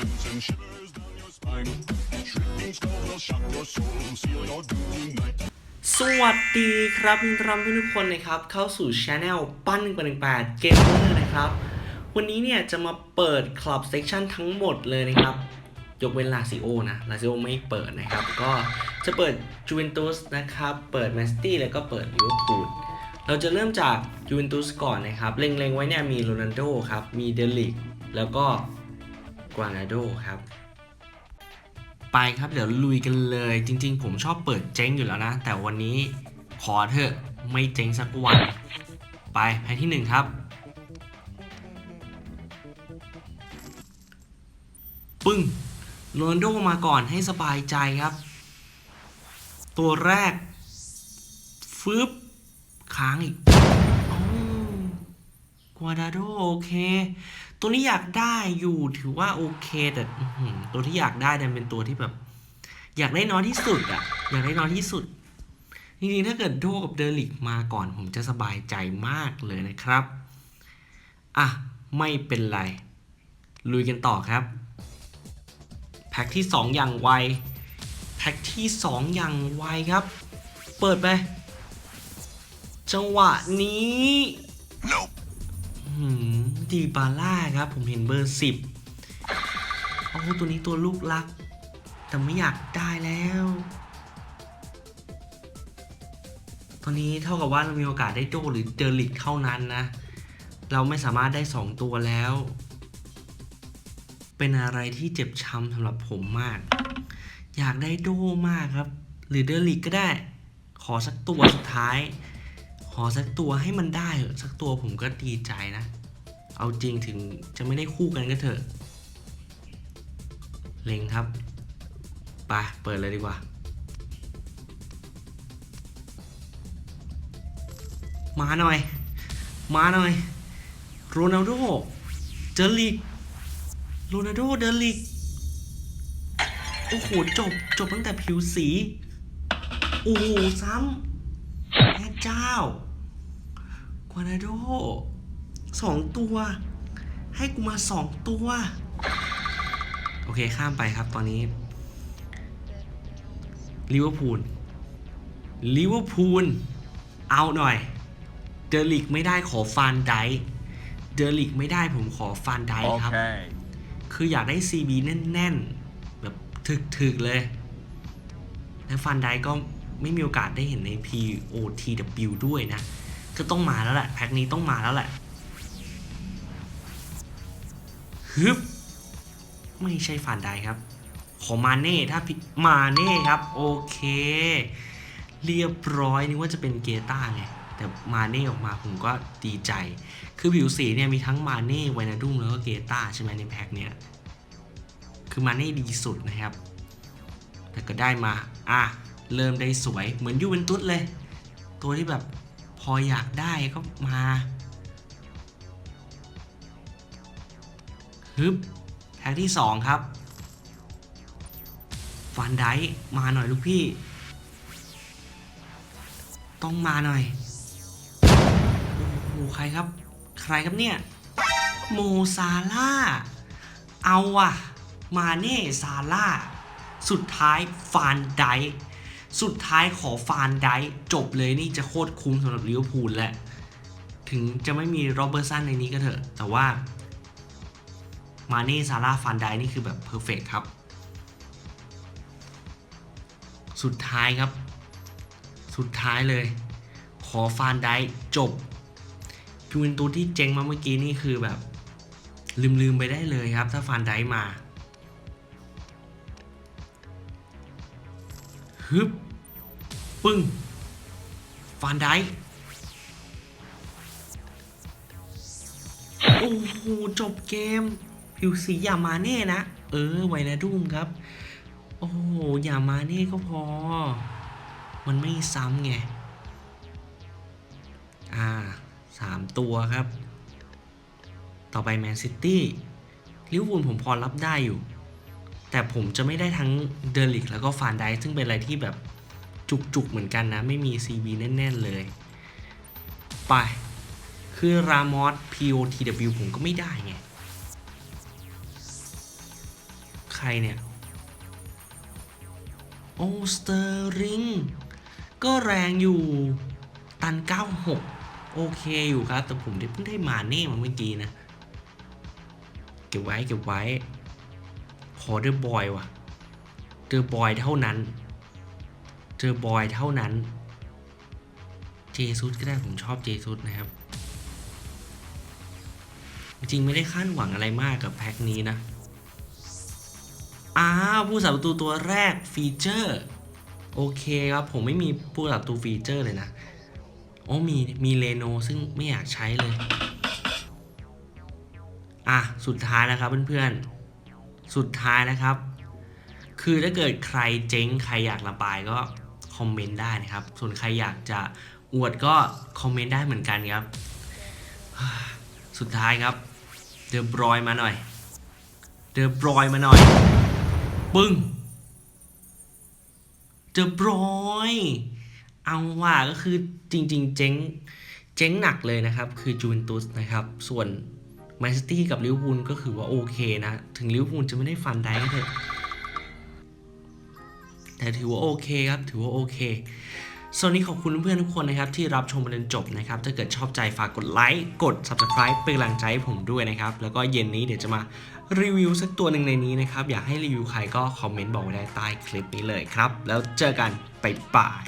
sense and shivers down your spine. Shrieking skull will shock your soul, seal your doom tonight. สวัสดีครับรับทุกคนนะครับ เข้าสู่ช anel ปั้น188เกมเมอร์นะครับ วันนี้เนี่ยจะมาเปิดคลับเซ c ชันทั้งหมดเลยนะครับ ยกเว้นลาซิโอนะ ลาซิโอไม่เปิดนะครับ ก็จะเปิดจูเวนตุสนะครับ เปิดแมนซิตี้แล้วก็เปิดลิเวอร์พูลเราจะเริ่มจากจูเวนตุสก่อนนะครับ เล็งๆไว้เนี่ยมีโรนัลโดครับ มีเดลิก แล้วก็ กวานาโดครับ ไปครับเดี๋ยวลุยกันเลย จริง ๆ ผมชอบเปิดเจ๊งอยู่แล้วนะ แต่วันนี้ขอเถอะไม่เจ๊งสักวัน ไปแพ้ที่หนึ่งครับปึ้งโรนโดมาก่อนให้สบายใจครับ ตัวแรก ฟึบค้างอีก วาดาโดโอเค ตัวนี้อยากได้อยู่ถือว่าโอเค แต่ตัวที่อยากได้เนี่ยเป็นตัวที่แบบ อยากได้น้อยที่สุดอะอยากได้น้อยที่สุด จริงๆ ถ้าเกิดโดกับเดลิกมาก่อน ผมจะสบายใจมากเลยนะครับ อะ ไม่เป็นไร ลุยกันต่อครับ แพ็คที่ 2 อย่างไว แพ็คที่ 2 อย่างไวครับ เปิดไป จังหวะนี้ Nope. ดีบาร่าครับ ผมเห็นเบอร์สิบโอ้ตัวนี้ตัวลูกรัก แต่ไม่อยากได้แล้ว ตอนนี้เท่ากับว่าเรามีโอกาสได้โดหรือเดลิกเท่านั้นนะ เราไม่สามารถได้2ตัวแล้ว เป็นอะไรที่เจ็บช้ำสำหรับผมมาก อยากได้โดมากครับ หรือเดลิกก็ได้ ขอสักตัวสุดท้าย ขอสักตัวให้มันได้เหอะสักตัวผมก็ดีใจนะ เอาจริงถึงจะไม่ได้คู่กันก็เถอะ เล็งครับไปเปิดเลยดีกว่า มาหน่อย มาหน่อยโรนัลโดเจอลิกโรนัลโดเดอลิกโอ้โหจบจบตั้งแต่ผิวสี โอ้โหซ้ำ พระเจ้า กวานาโดสองตัว ให้กูมาสองตัว โอเคข้ามไปครับตอนนี้ลิเวอร์พูลลิเวอร์พูลเอาหน่อย เดลิกไม่ได้ขอฟานไดค์เดลิกไม่ได้ผมขอฟานไดค์ครับ Okay. คืออยากได้ CB แน่น ๆ แบบถึก ๆ เลย และฟันไดก็ ไม่มีโอกาสได้เห็นใน POTW ด้วยนะ ก็ต้องมาแล้วแหละ แพ็คนี้ต้องมาแล้วแหละฮึบไม่ใช่ฟันไดครับ ขอมาเน่ถ้าผิดมาเน่ครับ โอเค เรียบร้อยนึกว่าจะเป็นเกต้าไงแต่มาเน่ออกมาผมก็ดีใจ คือผิวสีเนี่ยมีทั้งมาเน่ไวนาดุมแล้วก็เกต้าใช่ไหมในแพ็คเนี่ย คือมาเน่ดีสุดนะครับ แต่ก็ได้มา อะ เริ่มได้สวยเหมือนยูเวนตุสเลย ตัวที่แบบพออยากได้ก็มาฮึบแพ็คที่ 2 ครับฟันไดมาหน่อยลูกพี่ ต้องมาหน่อยโอ้โหใครครับ ใครครับเนี่ย โมซาล่า เอาอะมาเน่ซาล่า สุดท้ายฟานได สุดท้ายขอฟานไดค์จบเลยนี่จะโคตรคุ้มสำหรับลิเวอร์พูลแหละ ถึงจะไม่มีโรเบอร์สันในนี้ก็เถอะ แต่ว่า มาเน่ซาร่าฟานไดค์นี่คือแบบเพอร์เฟกครับ สุดท้ายครับ สุดท้ายเลย ขอฟานไดค์จบจูเวนตูสที่เจ๊งมาเมื่อกี้นี่คือแบบลืมๆไปได้เลยครับ ถ้าฟานไดค์มา ฮึบปึ้งฟานไดค์โอ้โหจบเกมผิวสีอย่ามาเน่นะ เออไวนาดุมครับ โอ้โหอย่ามาเน่ก็พอ มันไม่ซ้ำไง อ่าสามตัวครับ ต่อไปแมนซิตี้ลิเวอร์พูลผมพอรับได้อยู่ แต่ผมจะไม่ได้ทั้งเดลิกแล้วก็ฟานไดซึ่งเป็นอะไรที่แบบจุกๆเหมือนกันนะ ไม่มี CV แน่น ๆ เลย ไป คือรามอส POTW ผมก็ไม่ได้ไง ใครเนี่ย โอสเตอร์ริง ก็แรงอยู่ตัน 96 โอเคอยู่ครับ แต่ผมเพิ่งได้มาเน่มาเมื่อกี้นะ เก็บไว้เก็บไว้ ขอเดอะบอยว่ะเจอบอยเท่านั้นเจอบอยเท่านั้น เจซุสก็ได้ผมชอบเจซุสนะครับ จริงไม่ได้คาดหวังอะไรมากกับแพ็คนี้นะ อ้าวผู้สาประตูตัวแรกฟีเจอร์ โอเคครับ ผมไม่มีผู้สาประตูฟีเจอร์เลยนะ โอ้มีมีเลโนซึ่งไม่อยากใช้เลย อะ สุดท้ายนะครับเพื่อนๆ สุดท้ายนะครับ คือถ้าเกิดใครเจ๊งใครอยากระบายก็คอมเมนต์ได้นะครับ ส่วนใครอยากจะอวดก็คอมเมนต์ได้เหมือนกันครับ สุดท้ายครับ เดอะบรอยมาหน่อย เดอะบรอยมาหน่อย ปึ้ง เดอะบรอย เอาว่าก็คือจริง ๆ เจ๊ง เจ๊งหนักเลยนะครับ คือจูเวนตุสนะครับ ส่วน แมนซิตี้กับลิเวอร์พูลก็คือว่าโอเคนะ ถึงลิเวอร์พูลจะไม่ได้ฟันได้ก็เถอะแต่ถือว่าโอเคครับ ถือว่าโอเคส่วนนี้ขอบคุณเพื่อนทุกคนนะครับที่รับชมมาจนจบนะครับ ถ้าเกิดชอบใจฝากกดไลค์กด Subscribe เป็นกำลังใจให้ผมด้วยนะครับ แล้วก็เย็นนี้เดี๋ยวจะมารีวิวสักตัวหนึ่งในนี้นะครับ อยากให้รีวิวใครก็คอมเมนต์บอกไว้ได้ใต้คลิปนี้เลยครับ แล้วเจอกันไปป่าย